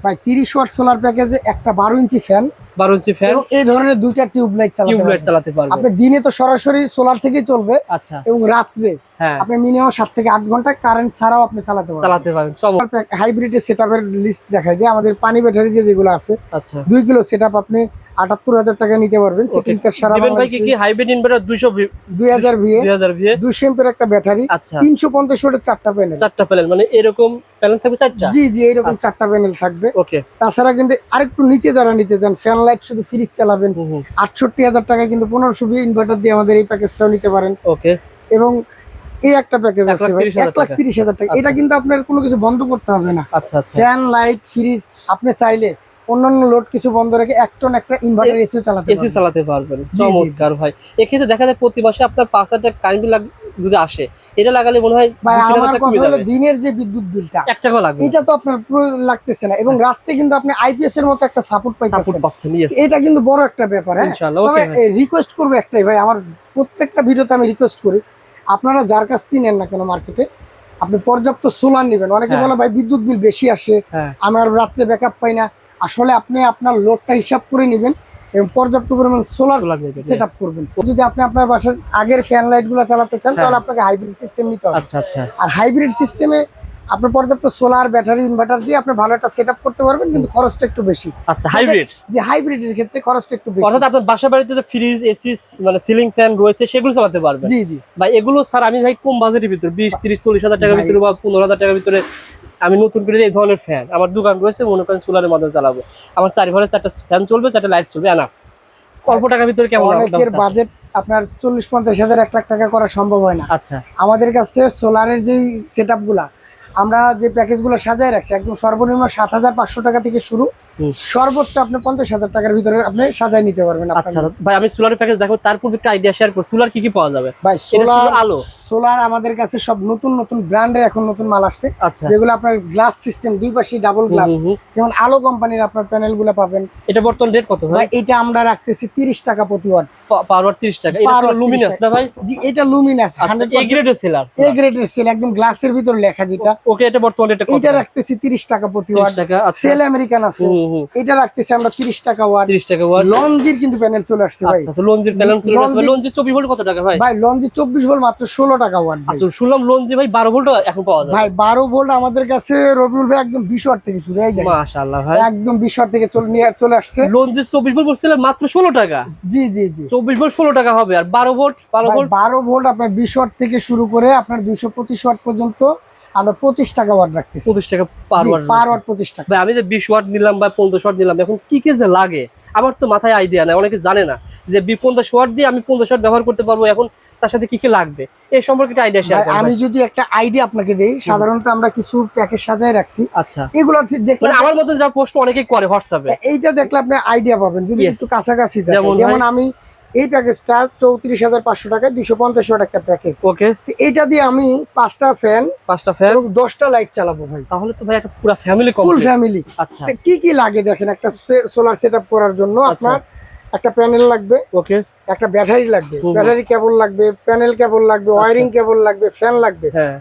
ভাই তিরিশ watt solar প্যাকেজে একটা বারো ইঞ্চি ফ্যান বারো ইঞ্চি ফ্যান এই ধরনের দুইটা টিউবলাইট টিউবলাইট পারবেন। চালাতে পারবে আপনি দিনে তো সরাসরি সোলার থেকেই চলবে আচ্ছা। এবং রাত্রে হ্যাঁ। আপনি মিনিমাম সাত থেকে আট ঘণ্টা কারেন্ট ছাড়াও আপনি চালাতে পারবেন। চালাতে পারেন হাইব্রিড সেট লিস্ট দেখাই দিয়ে আমাদের পানি ব্যাটারি দিয়ে যেগুলো আছে আচ্ছা। দুই কিলো সেট আপনি আটাত্তর হাজার টাকা নিতে পারবেন। সেটিং চার্জ সারা ভাই কি কি হাইব্রিড ইনভার্টার দুইশো দুই হাজার ভিএ। দুই হাজার ভিএ? দুইশো এমপের একটা ব্যাটারি আচ্ছা। তিনশো পঞ্চাশ ওয়াটের চারটা প্যানেল চারটা প্যানেল মানে এরকম প্যানেল থাকবে চারটা? জি জি এইরকম আচ্ছা। চারটা প্যানেল থাকবে। ওকে তাছাড়া কিন্তু আরেকটু নিচে যারা নিতে চান ফ্যান লাইট শুধু ফ্রিজ চালাবেন। আটষট্টি হাজার টাকা কিন্তু পনেরোশো ইনভার্টার দিয়ে আমাদের এই প্যাকেজটাও নিতে পারেন। ওকে এবং এই একটা প্যাকেজ আছে ভাই লাখ টাকা। তিরিশ হাজার টাকা। এটা আচ্ছা। কিন্তু আপনার কোনো কিছু বন্ধ করতে হবে না। আচ্ছা আচ্ছা। ফ্যান লাইট ফ্রিজ আপনি চাইলে অন্যান্য লোড কিছু বন্ধ রেখে এক টন একটা ইনভার্টার এসিও চালাতে এসি চালাতে পারবেন। চমৎকার ভাই। এক্ষেত্রে দেখা যায় প্রতি মাসে আপনার পাঁচ হাজার টাকা কারেন্ট বিল যদি আসে এটা লাগালে মনে হয় দিনের যে বিদ্যুৎ বিলটা এক টাকাও লাগবে এটা তো আপনার লাগতেছে না। এবং রাত্রে কিন্তু আপনি আইপিএস এর মতো একটা সাপোর্ট পাচ্ছেন এটা কিন্তু বড় একটা ব্যাপার হ্যাঁ? ইনশাআল্লাহ ওকে রিকোয়েস্ট করব একটাই ভাই আমার প্রত্যেকটা ভিডিওতে আমি রিকোয়েস্ট করি আপনারা যার কাছ থেকে নেন না কেন মার্কেটে আপনি পর্যাপ্ত সোলার নেবেন। অনেকে হ্যাঁ। বলে ভাই বিদ্যুৎ বিল বেশি আসে হ্যাঁ। আমার রাত্রে ব্যাকআপ পাই না। আসলে আপনি আপনার লোডটা হিসাব করে নেবেন এবং পর্যাপ্ত পরিমাণ সোলার সেট আপ করবেন। যদি আপনি আপনার বাসার আগের ফ্যান লাইটগুলো চালাতে চান হ্যাঁ। তাহলে আপনাকে হাইব্রিড সিস্টেম নিতে হবে। আচ্ছা আচ্ছা। আর হাইব্রিড সিস্টেমে আপনি পর্যাপ্ত সোলার ব্যাটারি ইনভার্টার দিয়ে আপনি ভালো একটা সেট করতে পারবেন কিন্তু খরচটা একটু বেশি। আচ্ছা হাইব্রিড যে হাইব্রিডের ক্ষেত্রে খরচটা একটু বেশি। অর্থাৎ আপনার বাসা বাড়িতে যে ফ্রিজ এসি মানে সিলিং ফ্যান রয়েছে সেগুলো চালাতে পারবেন? জি জি। ভাই এগুলো স্যার আমি ভাই কম বাজেটের ভিতরে বিশ তিরিশ চল্লিশ হাজার টাকার ভিতরে বা পনেরো হাজার টাকার ভিতরে আমি নতুন করে এই ধরনের ফ্যান আমার দোকান রয়েছে মনে করেন সোলারের মাধ্যমে চালাবো। আমার চারি ঘরে চারটা ফ্যান চলবে চারটা লাইট চলবে এনাফ অল্প টাকার ভিতরে কেমন অনেকের বাজেট আপনার চল্লিশ পঞ্চাশ হাজার এক লাখ টাকা করা সম্ভব হয় না। আচ্ছা। আমাদের কাছে সোলারের যে সেটগুলা আমরা যে প্যাকেজগুলো সাজায় রাখছি একদম সর্বনিম্ন সাত হাজার পাঁচশো টাকা থেকে শুরু। সর্বোচ্চ আপনি পঞ্চাশ হাজার টাকার ভিতরে আপনি সাজায় নিতে পারবেন আচ্ছা ভাই আমি সোলার প্যাকেজ দেখো তারপর একটা আইডিয়া শেয়ার করি সোলার কি কি পাওয়া যাবে? ভাই সোলার আলো? সোলার আমাদের কাছে সব নতুন নতুন ব্র্যান্ডের এখন নতুন মাল আসছে। আচ্ছা। যেগুলো আপনার গ্লাস সিস্টেম দুই পাশে ডাবল গ্লাস। যেমন আলো কোম্পানির আপনার প্যানেলগুলো পাবেন। এটা বর্তমান রেট কত ভাই? ভাই এটা আমরা রাখতেছি তিরিশ টাকা প্রতি ওয়াট পাওয়ার টাকা। এটা Per লুমিনাস না ভাই? জি এটা লুমিনাস আচ্ছা হান্ড্রেড এ গ্রেডের সেলার এ গ্রেডের সেল একদম গ্লাসের ভিতর লেখা যেটা। ওকে এটা বর্তমান রেটে এটা রাখতেছি তিরিশ টাকা প্রতি 30 টাকা আচ্ছা। সেল আমেরিকান আছে। হুম, হুম, হুম। এটা রাখতেছি আমরা তিরিশ টাকা ওয়াট 30 টাকা ওয়াট লঞ্জির কিন্তু প্যানেল চলে আসছে ভাই। আচ্ছা আচ্ছা লঞ্জির প্যানেল চলে আসবে লঞ্জি- লঞ্জি 24 ভোল্ট কত টাকা ভাই? ভাই লঞ্জি চব্বিশ ভোল্ট মাত্র ষোলো টাকা ওয়াট ভাই। আচ্ছা শুনলাম লঞ্জি ভাই 12 ভোল্ট এখন পাওয়া যায়। ভাই ভোল্ট আমাদের কাছে রবিউল ভাই একদম বিশ ওয়াট থেকে শুরু এই দেখেন। মাশাআল্লাহ ভাই। একদম বিশ ওয়াট থেকে চলে নিয়ে চলে আসছে। লঞ্জি 24 ভোল্ট বলছিল মাত্র 16 টাকা। জি জি জি। 24 ভোল্ট 16 টাকা হবে আর 12 ভোল্ট 12 ভোল্ট? বারো ভোল্ট আপনার বিশ ওয়াট থেকে শুরু করে আপনার দুইশো পঁচিশ ওয়াট পর্যন্ত আমরা পঁচিশ টাকা ওয়াট রাখতেছি। 25 টাকা পার ওয়াট পার ওয়াট পঁচিশ টাকা। ভাই আমি যে 20 ওয়াট নিলাম বা 15 ওয়াট নিলাম এখন কি কি যে লাগে? আমার তো মাথায় আইডিয়া নাই অনেকে জানে না যে 50 ওয়াট দিয়ে আমি 50 ওয়াট ব্যবহার করতে পারব এখন তার সাথে কি কি লাগবে? এই সম্পর্কে একটা আইডিয়া শেয়ার করুন আমি যদি একটা আইডিয়া আপনাকে দেই সাধারণত আমরা কিছু প্যাকেজ সাজায় রাখছি। আচ্ছা। এগুলো ঠিক দেখলে মানে আমার মতো যা পোস্ট অনেকেই করে হোয়াটসঅ্যাপে। এইটা দেখলে আপনি আইডিয়া পাবেন যদি একটু কাছাকাছি যেমন আমি এই প্যাকেজটা চৌত্রিশ হাজার পাঁচশো টাকায় দুশো পঞ্চাশ ওয়াট একটা প্যাকেজ। ওকে। এটা দিয়ে আমি পাঁচটা ফ্যান পাঁচটা ফ্যান। এবং দশটা লাইট চালাবো ভাই। তাহলে তো ভাই একটা পুরো ফ্যামিলি ফুল ফ্যামিলি আচ্ছা। কি কি লাগে দেখেন একটা সোলার সেট করার জন্য আচ্ছা। আপনার একটা প্যানেল লাগবে ওকে। একটা ব্যাটারি লাগবে। ব্যাটারি কেবল লাগবে প্যানেল কেবল লাগবে ওয়ারিং কেবল লাগবে ফ্যান লাগবে। হ্যাঁ।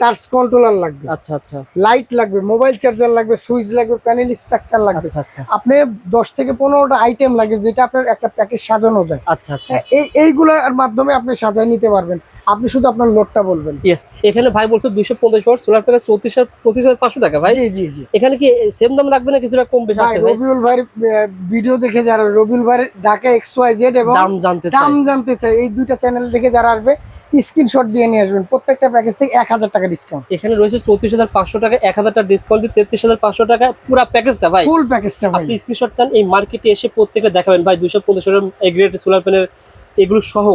চার্জ কন্ট্রোলার লাগবে। আচ্ছা আচ্ছা। লাইট লাগবে মোবাইল চার্জার লাগবে সুইচ লাগবে প্যানেল স্ট্রাকচার লাগবে। আচ্ছা আচ্ছা। আপনি দশ থেকে পনেরোটা আইটেম লাগবে যেটা আপনার একটা প্যাকেজ সাজানো যায়। আচ্ছা আচ্ছা। এই এইগুলোর মাধ্যমে আপনি সাজায় নিতে পারবেন। আপনি শুধু আপনার লোডটা বলবেন। ইয়েস এখানে ভাই বলছে দুইশো পঞ্চাশ ওয়াট সোলার প্যাকেজ চৌত্রিশ পঁচিশ হাজার পাঁচশো টাকা ভাই? জি জি জি। এখানে কি সেম দাম লাগবে না কিছুটা কম বেশি আছে ভাই? রবিউল ভাইয়ের ভিডিও দেখে যারা রবিউল ভাইয়ের ঢাকা এক্স ওয়াই জেড এবং দাম জানতে চাই। দাম জানতে চাই। এই দুইটা চ্যানেল দেখে যারা আসবে স্ক্রিনশট দিয়ে নিয়ে আসবেন। প্রত্যেকটা প্যাকেজ থেকে এক হাজার টাকা ডিসকাউন্ট এখানে রয়েছে চৌত্রিশ হাজার পাঁচশো টাকা এক হাজার টাকা ডিসকাউন্ট দিয়ে তেত্রিশ হাজার পাঁচশো টাকা। পুরো প্যাকেজটা ভাই। ফুল প্যাকেজটা ভাই। আপনি স্ক্রিনশট নেন এই মার্কেটে এসে প্রত্যেকটা দেখাবেন। ভাই দুশো পঞ্চাশ এগ্রেড সোলার প্যানেল এগুলো সহ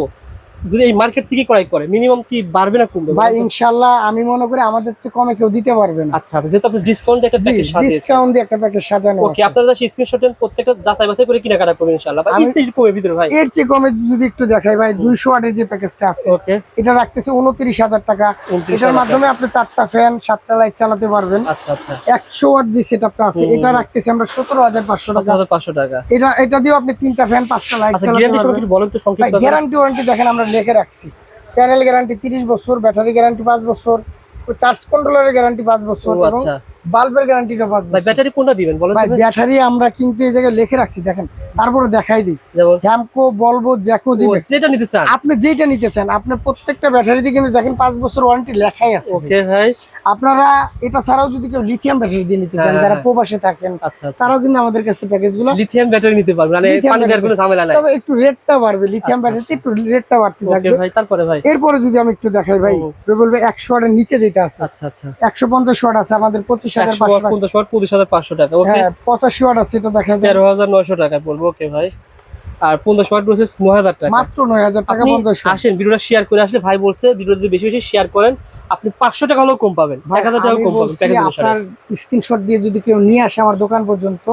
যদি এই মার্কেট থেকে ক্রয় করে মিনিমাম কি বাড়বে না কমবে? ভাই ইনশাল্লাহ আমি মনে করি আমাদের তো কমে কেউ দিতে পারবে না। আচ্ছা আচ্ছা যেহেতু আপনি ডিসকাউন্ট একটা প্যাকেজ সাজিয়েছেন। ডিসকাউন্ট দিয়ে একটা প্যাকেজ সাজানো ওকে আপনারা যা স্ক্রিনশট নেন প্রত্যেকটা যাচাই বাছাই করে কেনাকাটা করবেন ইনশাআল্লাহ। ভাই কমে ভিতরে ভাই। এর চেয়ে কমে যদি একটু দেখাই ভাই দুইশো ওয়াটের যে প্যাকেজটা আছে ওকে এটা রাখতেছে উনত্রিশ হাজার টাকা। এটার মাধ্যমে আপনি চারটা ফ্যান সাতটা লাইট চালাতে পারবেন। আচ্ছা আচ্ছা। একশো ওয়াট যে সেটআপটা আছে এটা রাখতেছি আমরা সতেরো হাজার পাঁচশো সতেরো টাকা হাজার পাঁচশো টাকা। এটা এটা দিয়েও আপনি তিনটা ফ্যান পাঁচটা লাইট আচ্ছা চালাতে গ্যারান্টি পারবেন। সম্পর্কে বলেন তো সংক্ষিপ্ত গ্যারান্টি ওয়ারেন্টি দেখেন আমরা লিখে রাখছি। প্যানেল গ্যারান্টি তিরিশ বছর ব্যাটারি গ্যারান্টি পাঁচ বছর চার্জ কন্ট্রোলারের গ্যারান্টি পাঁচ বছর আচ্ছা। বাল্বের গ্যারান্টিটা পাঁচ ব্যাটারি কোনটা দিবেন বলেন ভাই ব্যাটারি আমরা কিন্তু এই জায়গায় লিখে রাখছি দেখেন। তারপরে দেখাই দিই। হ্যামকো বলব জ্যাকো জি যেটা নিতে চান। আপনি যেটা নিতে চান আপনি প্রত্যেকটা ব্যাটারিতে কিন্তু দেখেন 5 বছর ওয়ারেন্টি লেখাই আছে। ওকে ভাই। আপনারা এটা ছাড়াও যদি কেউ লিথিয়াম ব্যাটারি দিয়ে নিতে চান হ্যাঁ, যারা হ্যাঁ। প্রবাসে থাকেন আচ্ছা, আচ্ছা। তারাও কিন্তু আমাদের কাছে প্যাকেজগুলো লিথিয়াম ব্যাটারি নিতে মানে পানি দেওয়ার কোনো ঝামেলা নাই। তবে একটু রেটটা বাড়বে লিথিয়াম আচ্ছা, ব্যাটারি একটু রেটটা বাড়তে থাকবে। ওকে ভাই তারপরে ভাই। এরপরে যদি আমি একটু দেখাই ভাই বলবে 100 এর নিচে যেটা আছে আচ্ছা আচ্ছা। 150 শট আছে আমাদের 25 পঞ্চাশ ওয়াট পঁচিশ হাজার পাঁচশো টাকা ওকে হ্যাঁ পঁচাশি ওয়াট আছে এটা দেখা তেরো হাজার নয়শো পড়ব ওকে ভাই? আর পঞ্চাশ ওয়াট রয়েছে নয় হাজার টাকা। মাত্র নয় হাজার টাকা পঞ্চাশ আসেন ভিডিওটা শেয়ার করে আসলে ভাই বলছে ভিডিও যদি বেশি বেশি শেয়ার করেন আপনি পাঁচশো টাকা হলেও কম পাবেন এক হাজার টাকা কম পাবেন আপনার স্ক্রিনশট দিয়ে যদি কেউ নিয়ে আসে আমার দোকান পর্যন্ত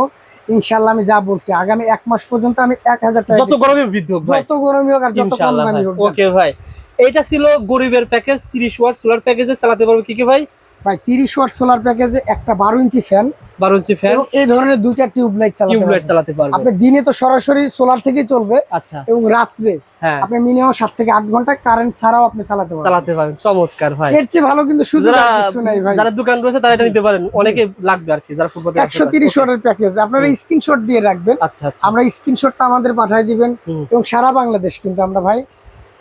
ইনশাল্লাহ আমি যা বলছি আগামী এক মাস পর্যন্ত আমি এক হাজার টাকা যত গরমে বৃদ্ধি হোক যত গরমই হোক আর যত কম হোক ওকে ভাই। এইটা ছিল গরিবের প্যাকেজ তিরিশ ওয়াট সোলার প্যাকেজে চালাতে পারবে কি কি ভাই? ভাই তিরিশ ওয়াট সোলার প্যাকেজে একটা বারো ইঞ্চি ফ্যান বারো ইঞ্চি ফ্যান এই ধরনের দুইটা চালাতে টিউবলাইট পারবেন। চালাতে পারবে আপনি দিনে তো সরাসরি সোলার থেকেই চলবে আচ্ছা। এবং রাত্রে হ্যাঁ। আপনি মিনিমাম সাত থেকে আট ঘণ্টা কারেন্ট ছাড়াও আপনি চালাতে পারবেন। চালাতে পারবেন। চমৎকার ভাই। এর চেয়ে ভালো কিন্তু সুযোগ কিছু নাই ভাই। যারা দোকান রয়েছে তারা এটা নিতে পারেন। অনেকে লাগবে আর কি যারা একশো তিরিশ ওয়াটের প্যাকেজ আপনারা স্ক্রিনশট দিয়ে রাখবেন। আচ্ছা আচ্ছা। আমরা স্ক্রিনশটটা আমাদের পাঠিয়ে দিবেন এবং সারা বাংলাদেশ কিন্তু আমরা ভাই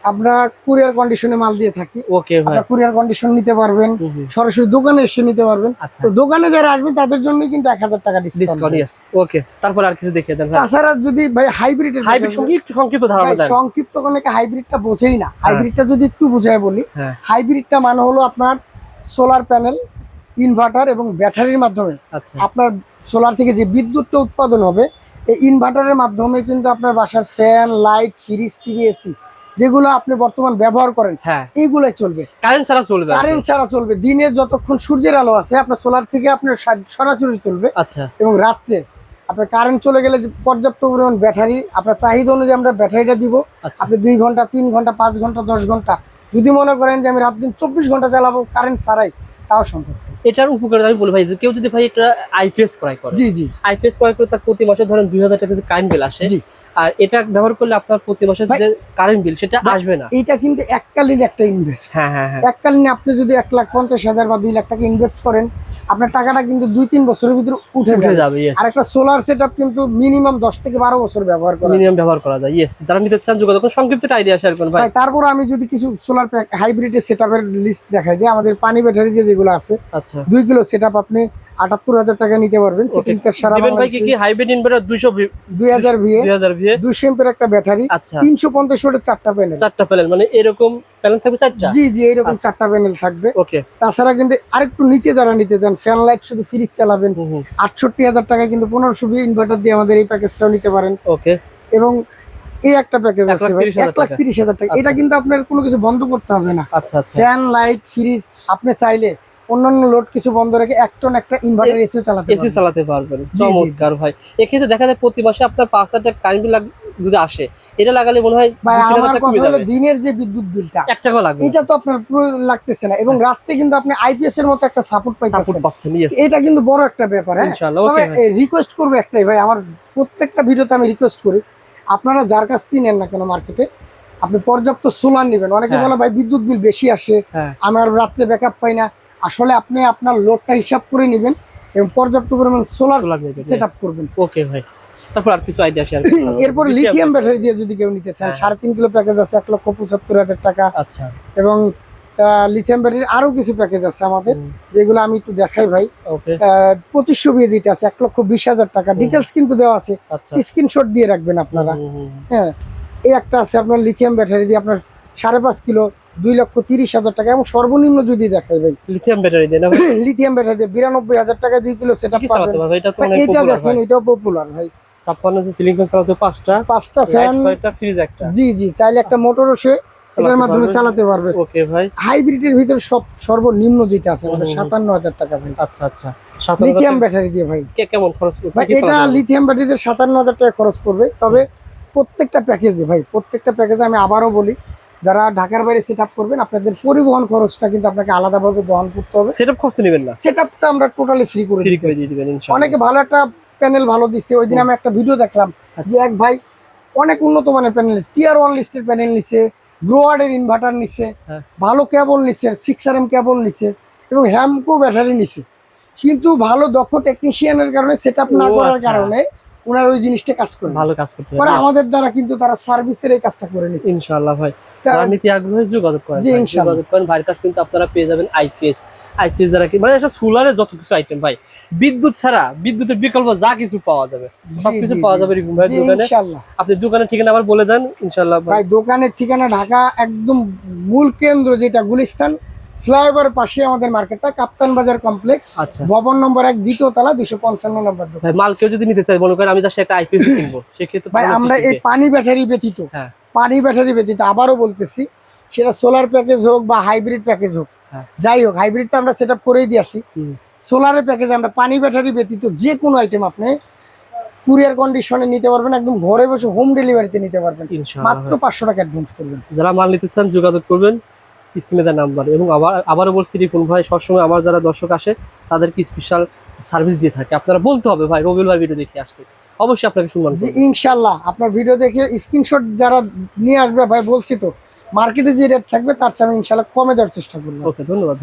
আমরা কুরিয়ার কন্ডিশনে মাল দিয়ে থাকি। ওকে ভাই। কুরিয়ার কন্ডিশন নিতে পারবেন। সরাসরি দোকানে এসে নিতে পারবেন। আচ্ছা। তো দোকানে যারা আসবেন তাদের জন্য কিন্তু এক হাজার টাকা ডিসকাউন্ট ওকে তারপর আর কিছু দেখিয়ে দেন তাছাড়া যদি ভাই হাইব্রিড হাইব্রিড একটু সংক্ষিপ্ত ধারণা দেন। সংক্ষিপ্ত অনেকে হাইব্রিডটা বোঝেই না। হাইব্রিডটা যদি একটু বুঝায় বলি হ্যাঁ। হাইব্রিডটা মানে হলো আপনার সোলার প্যানেল ইনভার্টার এবং ব্যাটারির মাধ্যমে। আচ্ছা। আপনার সোলার থেকে যে বিদ্যুৎটা উৎপাদন হবে এই ইনভার্টারের মাধ্যমে কিন্তু আপনার বাসার fan light fridge TV AC যেগুলো আপনি বর্তমান ব্যবহার করেন হ্যাঁ। এইগুলাই চলবে। কারেন্ট ছাড়া চলবে কারেন্ট ছাড়া চলবে। দিনে যতক্ষণ সূর্যের আলো আছে আপনার সোলার থেকে আপনার সরাসরি চলবে। আচ্ছা। এবং রাত্রে আপনার কারেন্ট চলে গেলে যে পর্যাপ্ত পরিমাণ ব্যাটারি আপনার চাহিদা অনুযায়ী আমরা ব্যাটারিটা দিব। আচ্ছা। আপনি দুই ঘণ্টা তিন ঘণ্টা পাঁচ ঘণ্টা দশ ঘণ্টা যদি মনে করেন যে আমি রাত দিন চব্বিশ ঘণ্টা চালাবো কারেন্ট ছাড়াই তাও সম্ভব এটার উপকারিতা আমি বলি ভাই যে কেউ যদি ভাই এটা আইপিএস ক্রয় করে জি জি আইপিএস ক্রয় করে তার প্রতি মাসে ধরেন দুই হাজার টাকা কারেন্ট বিল আসে জি। আর এটা ব্যবহার করলে আপনার প্রতি ভাই- যে কারেন্ট বিল সেটা আসবে না। এইটা কিন্তু এককালীন একটা ইনভেস্ট হ্যাঁ হ্যাঁ হ্যাঁ। এককালীন আপনি যদি এক লাখ পঞ্চাশ হাজার বা দুই লাখ টাকা ইনভেস্ট করেন আপনার টাকাটা কিন্তু দুই তিন বছরের ভিতরে উঠে যাবে। আর একটা সোলার সেট কিন্তু মিনিমাম দশ থেকে বারো বছর ব্যবহার করা মিনিমাম ব্যবহার করা যায় ইয়েস যারা নিতে চান যোগাযোগ করুন। সংক্ষিপ্ত আইডিয়া শেয়ার করুন ভাই। তারপর আমি যদি কিছু সোলার প্যাক হাইব্রিডের সেট আপের লিস্ট দেখাই দিই আমাদের পানি ব্যাটারি দিয়ে যেগুলো আছে আচ্ছা। দুই কিলো সেট আপনি আটাত্তর হাজার টাকা নিতে পারবেন। সেটিং চার্জ সারা ভাই কি কি হাইব্রিড ইনভার্টার ভিএ ভিএ একটা ব্যাটারি আচ্ছা। তিনশো পঞ্চাশ ওয়াটের চারটা প্যানেল চারটা প্যানেল মানে এরকম প্যানেল থাকবে চারটা? জি জি এইরকম আচ্ছা। চারটা প্যানেল থাকবে। ওকে তাছাড়া কিন্তু আরেকটু নিচে যারা নিতে চান ফ্যান লাইট শুধু ফ্রিজ চালাবেন। আটষট্টি হাজার টাকা কিন্তু ইনভার্টার দিয়ে আমাদের এই প্যাকেজটাও নিতে পারেন। ওকে এবং এই একটা প্যাকেজ আছে ভাই, তিরিশ হাজার এক লাখ টাকা। তিরিশ হাজার টাকা। এটা আচ্ছা। কিন্তু আপনার কোনো কিছু বন্ধ করতে হবে না। আচ্ছা আচ্ছা। ফ্যান লাইট ফ্রিজ আপনি চাইলে অন্যান্য লোড কিছু বন্ধ রেখে এক টন একটা ইনভার্টার এসিও চালাতে এসি চালাতে পারবেন। চমৎকার ভাই। এক্ষেত্রে দেখা যায় প্রতি মাসে আপনার পাঁচ হাজার টাকা কারেন্ট বিল যদি আসে এটা লাগালে মনে হয় দিনের যে বিদ্যুৎ বিলটা এক টাকাও লাগবে এটা তো আপনার লাগতেছে না এবং রাত্রে কিন্তু আপনি আইপিএস এর মতো একটা সাপোর্ট সাপোর্ট পাচ্ছেন এটা কিন্তু বড় একটা ব্যাপার হ্যাঁ? ইনশাআল্লাহ ওকে রিকোয়েস্ট করব একটাই ভাই আমার প্রত্যেকটা ভিডিওতে আমি রিকোয়েস্ট করি আপনারা যার কাছ থেকে নেন না কেন মার্কেটে আপনি পর্যাপ্ত সোলার নেবেন। অনেকে হ্যাঁ। বলে ভাই বিদ্যুৎ বিল বেশি আসে হ্যাঁ। আমার রাত্রে ব্যাকআপ পাই না। আসলে আপনি আপনার লোডটা হিসাব করে নেবেন এবং পর্যাপ্ত পরিমাণ সোলার সেট আপ করবেন। ওকে ভাই। তারপর আর কিছু আইডিয়া শেয়ার এরপর লিথিয়াম ব্যাটারি দিয়ে যদি কেউ নিতে চান হ্যাঁ। সাড়ে তিন কিলো প্যাকেজ আছে এক লক্ষ পঁচাত্তর হাজার টাকা। আচ্ছা। এবং লিথিয়াম ব্যাটারির আরও কিছু প্যাকেজ আছে আমাদের যেগুলো আমি একটু দেখাই ভাই। ওকে পঁচিশশো বিয়ে যেটা আছে এক লক্ষ বিশ হাজার টাকা। ডিটেলস কিন্তু দেওয়া আছে। আচ্ছা। স্ক্রিনশট দিয়ে রাখবেন আপনারা। হ্যাঁ। এই একটা আছে আপনার লিথিয়াম ব্যাটারি দিয়ে আপনার সাড়ে পাঁচ কিলো দুই লক্ষ তিরিশ হাজার টাকা এবং সর্বনিম্ন যদি দেখাই ভাই লিথিয়াম ব্যাটারি দেন লিথিয়াম ব্যাটারি দিয়ে বিরানব্বই হাজার টাকা দুই কিলো সেটা এটা দেখেন এটাও পপুলার ভাই। ছাপ্পান্ন সিলিং ফ্যান চালাতে পাঁচটা। পাঁচটা ফ্যান ছয়টা ফ্রিজ একটা। জি জি চাইলে একটা মোটরও সে এটার মাধ্যমে চালাতে পারবে। ওকে ভাই। হাইব্রিডের ভিতরে সব সর্বনিম্ন যেটা আছে আমাদের হুম। সাতান্ন হাজার টাকা ভাই। আচ্ছা আচ্ছা। লিথিয়াম ব্যাটারি দিয়ে ভাই। কেমন খরচ করবে? এটা? লিথিয়াম ব্যাটারিতে সাতান্ন হাজার টাকা খরচ করবে। তবে প্রত্যেকটা প্যাকেজে ভাই প্রত্যেকটা প্যাকেজে আমি আবারও বলি যারা ঢাকার বাইরে সেট আপ করবেন আপনাদের পরিবহন খরচটা কিন্তু আপনাকে আলাদাভাবে বহন করতে হবে। সেটআপ খরচ নেবেন না। সেট আপটা আমরা টোটালি ফ্রি করে ফ্রি দিই অনেকে ভালো একটা প্যানেল ভালো দিচ্ছে। ওই দিন আমি একটা ভিডিও দেখলাম আচ্ছা। যে এক ভাই অনেক উন্নত মানের প্যানেল টিয়ার ওয়ান লিস্টের প্যানেল নিচ্ছে গ্রোয়ার্ডের ইনভার্টার নিচ্ছে। ভালো কেবল নিচ্ছে সিক্স আর এম কেবল নিচ্ছে এবং হ্যামকো ব্যাটারি নিচ্ছে কিন্তু ভালো দক্ষ টেকনিশিয়ানের কারণে সেট আপ না করার আচ্ছা। কারণে ওনার ওই জিনিসটা কাজ করে। ভালো কাজ করতে পরে। আমাদের দ্বারা কিন্তু তারা সার্ভিসের এই কাজটা করে নিচ্ছে ইনশাআল্লাহ ভাই। তারা- রাজনীতি আগ্রহে যোগাযোগ করেন জি, ইনশাআল্লাহ। করেন ভাইয়ের কাছে কিন্তু আপনারা পেয়ে যাবেন আইপিএস আইপিএস দ্বারা কি মানে এসব সোলারের যত কিছু আইটেম ভাই বিদ্যুৎ ছাড়া বিদ্যুতের বিকল্প যা কিছু পাওয়া যাবে। সবকিছু পাওয়া যাবে রিপুন জি, দোকানে। ইনশাআল্লাহ। আপনি দোকানের ঠিকানা আবার বলে দেন ইনশাআল্লাহ ভাই ভাই। দোকানের ঠিকানা ঢাকা একদম মূল কেন্দ্র যেটা গুলিস্তান ফ্লাইওভার পাশে আমাদের মার্কেটটা কাপ্তান বাজার কমপ্লেক্স। আচ্ছা। ভবন নম্বর এক দ্বিতীয় তলা দুশো পঞ্চান্ন নম্বর দোকান। ভাই মাল কেউ যদি নিতে চাই মনে করেন আমি জাস্ট একটা আইপিএস কিনবো সেক্ষেত্রে ভাই আমরা এই পানি ব্যাটারি ব্যতীত হ্যাঁ। পানি ব্যাটারি ব্যতীত আবারও বলতেছি সেটা সোলার প্যাকেজ হোক বা হাইব্রিড প্যাকেজ হোক হ্যাঁ। যাই হোক হাইব্রিড তো আমরা সেট আপ করেই দিয়ে আসি। সোলারের প্যাকেজ আমরা পানি ব্যাটারি ব্যতীত যে কোনো আইটেম আপনি কুরিয়ার কন্ডিশনে নিতে পারবেন একদম ঘরে বসে হোম ডেলিভারিতে নিতে পারবেন। মাত্র পাঁচশো টাকা অ্যাডভান্স করবেন। যারা মাল নিতে চান যোগাযোগ করবেন। স্ক্রিনে দেওয়া নাম্বার এবং আবার আবারও বলছি রিপুন ভাই সবসময় আমার যারা দর্শক আসে তাদেরকে স্পেশাল সার্ভিস দিয়ে থাকে। আপনারা বলতে হবে ভাই রবিউল ভাই ভিডিও দেখে আসছে। অবশ্যই আপনাকে সম্মান যে ইনশাল্লাহ আপনার ভিডিও দেখে স্ক্রিনশট যারা নিয়ে আসবে ভাই বলছি তো মার্কেটে যে রেট থাকবে তার চেয়ে আমি ইনশাল্লাহ কমে দেওয়ার চেষ্টা করব। ওকে ধন্যবাদ।